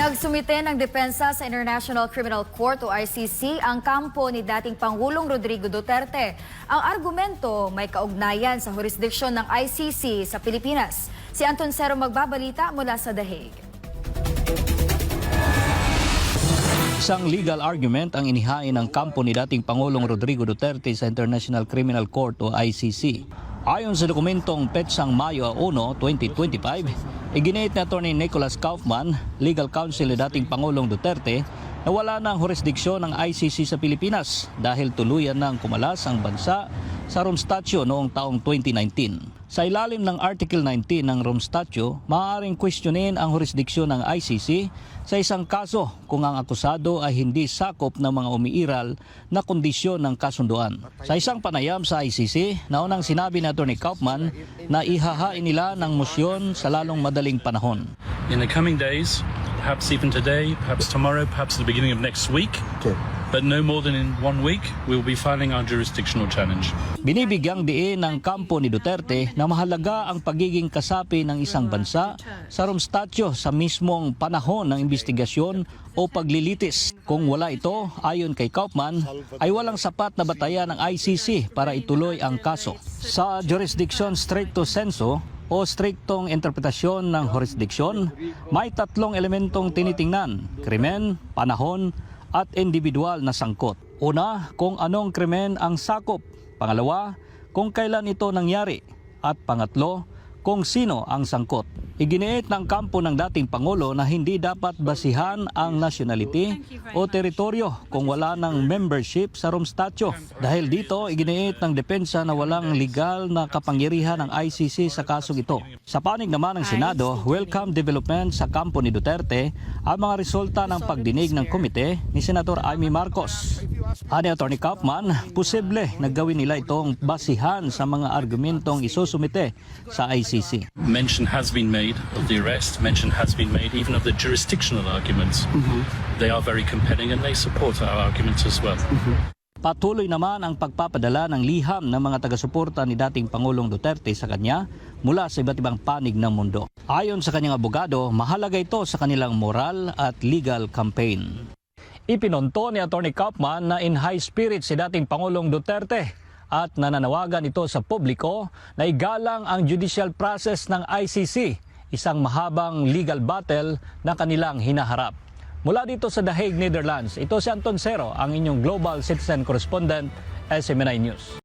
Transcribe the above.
Nagsumite ng depensa sa International Criminal Court o ICC ang kampo ni dating Pangulong Rodrigo Duterte. Ang argumento may kaugnayan sa jurisdiksyon ng ICC sa Pilipinas. Si Anton Cero magbabalita mula sa The Hague. Isang legal argument ang inihain ng kampo ni dating Pangulong Rodrigo Duterte sa International Criminal Court o ICC. Ayon sa dokumentong petsang Mayo 1, 2025, iginit ni Atty. Nicholas Kaufman, legal counsel ni dating Pangulong Duterte, na wala ng jurisdiksyon ng ICC sa Pilipinas dahil tuluyan ng kumalas ang bansa sa Rome Statute noong taong 2019. Sa ilalim ng Article 19 ng Rome Statute, maaaring questionin ang jurisdiksyon ng ICC sa isang kaso kung ang akusado ay hindi sakop ng mga umiiral na kondisyon ng kasunduan. Sa isang panayam sa ICC, naunang sinabi ni Atty. Kaufman na ihahain nila ng mosyon sa lalong madaling panahon. in the coming days, perhaps even today, perhaps tomorrow, perhaps at the beginning of next week, but no more than in one week, we will be filing our jurisdictional challenge. Binibigyang diin ng kampo ni Duterte na mahalaga ang pagiging kasapi ng isang bansa sa Rome Statute sa mismong panahon ng investigasyon o paglilitis. Kung wala ito, ayon kay Kaufman, ay walang sapat na batayan ng ICC para ituloy ang kaso. Sa jurisdiction stricto sensu, o striktong interpretasyon ng jurisdiksyon, may tatlong elementong tinitingnan, krimen, panahon, at individual na sangkot. Una, kung anong krimen ang sakop. Pangalawa, kung kailan ito nangyari. At pangatlo, kung sino ang sangkot. Iginiit ng kampo ng dating Pangulo na hindi dapat basihan ang nationality o teritoryo kung wala ng membership sa Rome Statute. Dahil dito, iginiit ng depensa na walang legal na kapangyarihan ng ICC sa kasong ito. Sa panig naman ng Senado, welcome development sa kampo ni Duterte ang mga resulta ng pagdinig ng komite ni Senator Amy Marcos. Ani Atty. Kaufman, posible na gawin nila itong basihan sa mga argumentong isusumite sa ICC. Mention has been made of the arrest, mention has been made even of the jurisdictional arguments. They are very compelling and they support our arguments as well. Patuloy naman ang pagpapadala ng liham ng mga taga-suporta ni dating Pangulong Duterte sa kanya mula sa iba't ibang panig ng mundo. Ayon sa kanyang abogado, mahalaga ito sa kanilang moral at legal campaign. Ipinonto ni Atty. Kaufman na in high spirit si dating Pangulong Duterte at nananawagan ito sa publiko na igalang ang judicial process ng ICC, isang mahabang legal battle na kanilang hinaharap. Mula dito sa The Hague, Netherlands, ito si Anton Cero, ang inyong Global Citizen Correspondent, SMNI News.